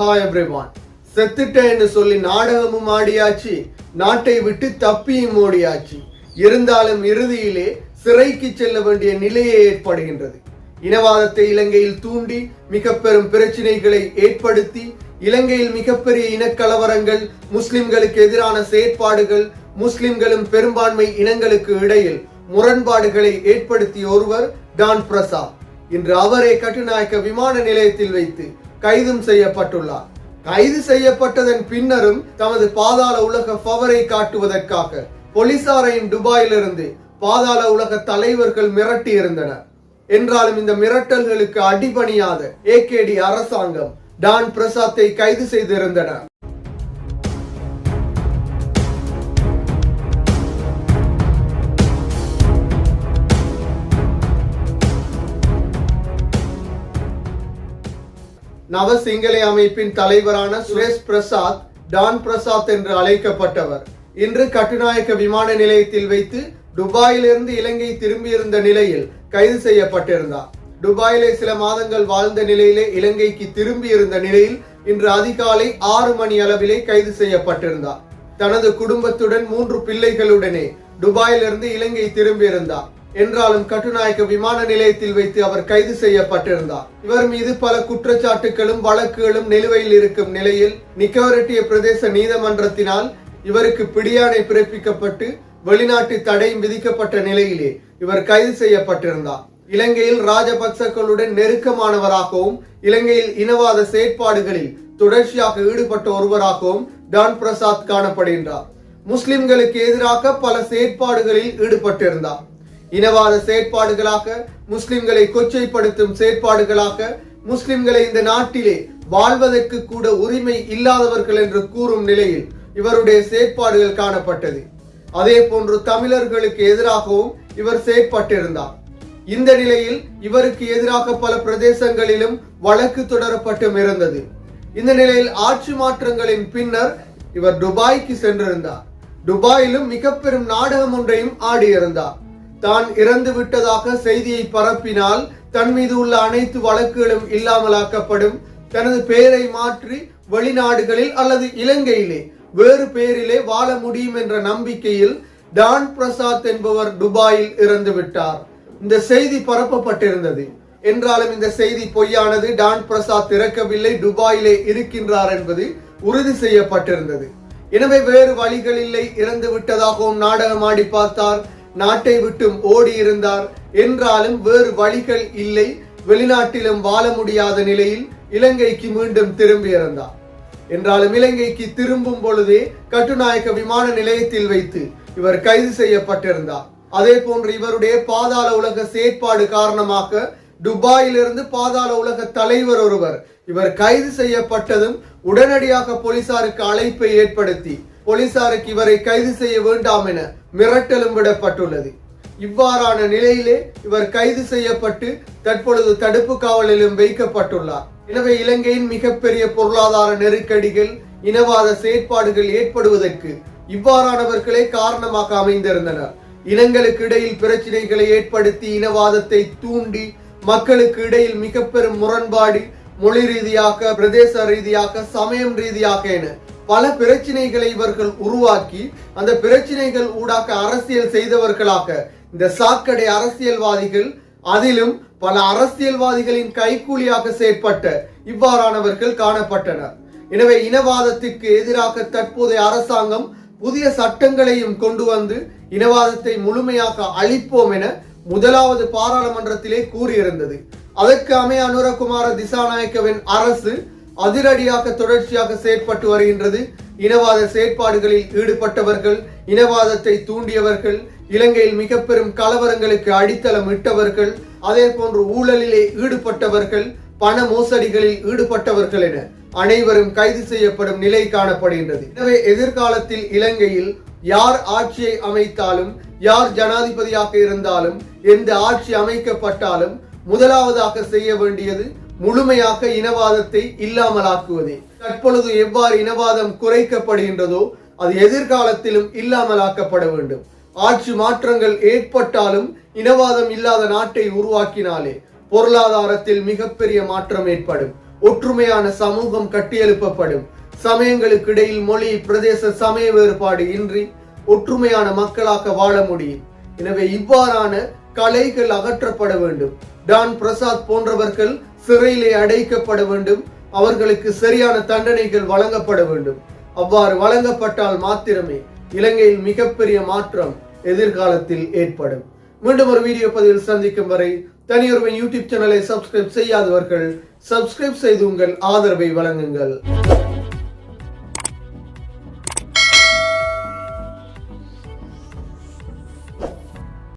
Hi everyone செத்துட்டேன்னு சொல்லி நாடகமும் ஆடியாச்சு. நாட்டை விட்டு தப்பியும் ஓடியாச்சு. இருந்தாலும் இறுதியிலே சிறைக்கு செல்ல வேண்டிய நிலையே ஏற்படுகின்றது. இனவாதத்தை இலங்கையில் தூண்டி மிக பெரும் பிரச்சினைகளை ஏற்படுத்தி இலங்கையில் மிகப்பெரிய இனக்கலவரங்கள் முஸ்லிம்களுக்கு எதிரான செயற்பாடுகள் முஸ்லிம்களும் பெரும்பான்மை இனங்களுக்கு இடையில் முரண்பாடுகளை ஏற்படுத்திய ஒருவர் டான் பிரசாத். இன்று அவரே கட்டுநாயக்க விமான நிலையத்தில் வைத்து கைதும் செய்யப்பட்டுள்ளார். கைது செய்யப்பட்டதன் பின்னரும் தமது பாதாள உலக பவரை காட்டுவதற்காக போலீசாரையும் துபாயிலிருந்து பாதாள உலக தலைவர்கள் மிரட்டி இருந்தனர். என்றாலும் இந்த மிரட்டல்களுக்கு அடிபணியாத ஏகேடி அரசாங்கம் டான் பிரசாத்தை கைது செய்திருந்தனர். நவ சிங்களை அமைப்பின் தலைவரான சுரேஷ் பிரசாத் டான் பிரசாத் என்று அழைக்கப்பட்டவர். இன்று கட்டுநாயக்க விமான நிலையத்தில் வைத்து துபாயிலிருந்து இலங்கை திரும்பியிருந்த நிலையில் கைது செய்யப்பட்டிருந்தார். துபாயிலே சில மாதங்கள் வாழ்ந்த நிலையிலே இலங்கைக்கு திரும்பி இருந்த நிலையில் இன்று அதிகாலை ஆறு மணி அளவிலே கைது செய்யப்பட்டிருந்தார். தனது குடும்பத்துடன் மூன்று பிள்ளைகளுடனே துபாயிலிருந்து இலங்கை திரும்பியிருந்தார். என்றாலும் கட்டுநாயக்க விமான நிலையத்தில் வைத்து அவர் கைது செய்யப்பட்டிருந்தார். இவர் மீது பல குற்றச்சாட்டுகளும் வழக்குகளும் நிலுவையில் இருக்கும் நிலையில் நிக்கவரட்டிய பிரதேச நீதிமன்றத்தினால் இவருக்கு பிடியாணை பிறப்பிக்கப்பட்டு வெளிநாட்டு தடையும் விதிக்கப்பட்ட நிலையிலே இவர் கைது செய்யப்பட்டிருந்தார். இலங்கையில் ராஜபக்சக்களுடன் நெருக்கமானவராகவும் இலங்கையில் இனவாத செயற்பாடுகளில் தொடர்ச்சியாக ஈடுபட்ட ஒருவராகவும் டான் பிரசாத் காணப்படுகின்றார். முஸ்லிம்களுக்கு எதிராக பல செயற்பாடுகளில் ஈடுபட்டிருந்தார். இனவாத செயற்பாடுகளாக முஸ்லிம்களை கொச்சைப்படுத்தும் செயற்பாடுகளாக முஸ்லிம்களை இந்த நாட்டிலே வாழ்வதற்கு கூட உரிமை இல்லாதவர்கள் என்று கூறும் நிலையில் இவருடைய செயற்பாடுகள் காணப்பட்டது. அதே போன்று தமிழர்களுக்கு எதிராகவும் இவர் செயற்பட்டிருந்தார். இந்த நிலையில் இவருக்கு எதிராக பல பிரதேசங்களிலும் வழக்கு தொடரப்பட்டும் இருந்தது இந்த நிலையில் ஆட்சி மாற்றங்களின் பின்னர் இவர் துபாய்க்கு சென்றிருந்தார். துபாயிலும் மிக பெரும் நாடகம் ஒன்றையும் ஆடியிருந்தார். தான் இறந்து விட்டதாக செய்தியை பரப்பினால் தன் மீது உள்ள அனைத்து வழக்குகளும் இல்லாமலாக்கப்படும். தனது பெயரை மாற்றி வெளிநாடுகளில் அல்லது இலங்கையிலே வேறு பெயரிலே வாழ முடியும் என்ற நம்பிக்கையில் டான் பிரசாத் என்பவர் துபாயில் இறந்து விட்டார். இந்த செய்தி பரப்பப்பட்டிருந்தது. என்றாலும் இந்த செய்தி பொய்யானது டான் பிரசாத் இறக்கவில்லை துபாயிலே இருக்கின்றார் என்பது உறுதி செய்யப்பட்டிருந்தது. எனவே வேறு வழிகள் இல்லை இறந்து விட்டதாகவும் நாடகம் ஆடி பார்த்தார். நாட்டை விட்டும் ஓடியிருந்தார். என்றாலும் வேறு வழிகள் இல்லை. வெளிநாட்டிலும் வாழ முடியாத நிலையில் இலங்கைக்கு மீண்டும் திரும்பியிருந்தார். என்றாலும் இலங்கைக்கு திரும்பும் பொழுதே கட்டுநாயக்க விமான நிலையத்தில் வைத்து இவர் கைது செய்யப்பட்டிருந்தார். அதே போன்று இவருடைய பாதாள உலக செயற்பாடு காரணமாக துபாயிலிருந்து பாதாள உலக தலைவர் ஒருவர் இவர் கைது செய்யப்பட்டதும் உடனடியாக போலீசாருக்கு அழைப்பை ஏற்படுத்தி போலீசாருக்கு இவரை கைது செய்ய வேண்டாம் என மிரட்டலும் விடப்பட்டுள்ளது. இவ்வாறான நிலையிலே இவர் கைது செய்யப்பட்டு தற்பொழுது தடுப்பு காவலிலும் வைக்கப்பட்டுள்ளார். எனவே இலங்கையின் மிகப்பெரிய பொருளாதார நெருக்கடிகள் இனவாத செயற்பாடுகள் ஏற்படுவதற்கு இவ்வாறானவர்களே காரணமாக அமைந்திருந்தனர். இனங்களுக்கு இடையில் பிரச்சனைகளை ஏற்படுத்தி இனவாதத்தை தூண்டி மக்களுக்கு இடையில் மிக பெரும் முரண்பாடு மொழி ரீதியாக பிரதேச ரீதியாக சமயம் ரீதியாக என பல பிரச்சனைகளை இவர்கள் உருவாக்கி அந்த பிரச்சனைகள் ஊடாக அரசியல் செய்தவர்களாக இந்த சாக்கடை அரசியல்வாதிகள் அதிலும் பல அரசியல்வாதிகளின் கைக்கூலியாக செயற்பட்ட இவ்வாறானவர்கள் காணப்பட்டனர். எனவே இனவாதத்திற்கு எதிராக தற்போதைய அரசாங்கம் புதிய சட்டங்களையும் கொண்டு வந்து இனவாதத்தை முழுமையாக அழிப்போம் என முதலாவது பாராளுமன்றத்திலே கூறியிருந்தது. அதற்கு அமைய அனுரகுமார திசாநாயக்கவின் அரசு அதிரடியாக தொடர்ச்சியாக செயற்பட்டு வருகின்றது. இனவாத செயற்பாடுகளில் ஈடுபட்டவர்கள் இனவாதத்தை தூண்டியவர்கள் இலங்கையில் மிக பெரும் கலவரங்களுக்கு அடித்தளம் இட்டவர்கள் அதே போன்று ஊழலிலே ஈடுபட்டவர்கள் பண மோசடிகளில் ஈடுபட்டவர்கள் என அனைவரும் கைது செய்யப்படும் நிலை காணப்படுகின்றது. எனவே எதிர்காலத்தில் இலங்கையில் யார் ஆட்சியை அமைத்தாலும் யார் ஜனாதிபதியாக இருந்தாலும் எந்த ஆட்சி அமைக்கப்பட்டாலும் முதலாவதாக செய்ய வேண்டியது முழுமையாக இனவாதத்தை இல்லாமலாக்குவதே. தற்பொழுது எவ்வாறு இனவாதம் குறைக்கப்படுகின்றதோ அது எதிர்காலத்திலும் இல்லாமலாக்கப்பட வேண்டும். ஆட்சி மாற்றங்கள் ஏற்பட்டாலும் இனவாதம் இல்லாத நாட்டை உருவாக்கினாலே பொருளாதாரத்தில் மிகப்பெரிய மாற்றம் ஏற்படும். ஒற்றுமையான சமூகம் கட்டியெழுப்பப்படும். சமயங்களுக்கு இடையில் மொழி பிரதேச சமய வேறுபாடு இன்றி ஒற்றுமையான மக்களாக வாழ முடியும். எனவே இவ்வாறான கலைகள் அகற்றப்பட வேண்டும். டான் பிரசாத் போன்றவர்கள் சிறையிலே அடைக்கப்பட வேண்டும். அவர்களுக்கு சரியான தண்டனைகள் வழங்கப்பட வேண்டும். அவ்வாறு வழங்கப்பட்டால் மாத்திரமே இலங்கையில் மிகப்பெரிய மாற்றம் எதிர்காலத்தில் ஏற்படும். மீண்டும் ஒரு வீடியோ பதிவில் சந்திக்கும் வரை தனியொருவன் யூடியூப் சேனலை சப்ஸ்கிரைப் செய்யாதவர்கள் சப்ஸ்கிரைப் செய்து உங்கள் ஆதரவை வழங்குங்கள்.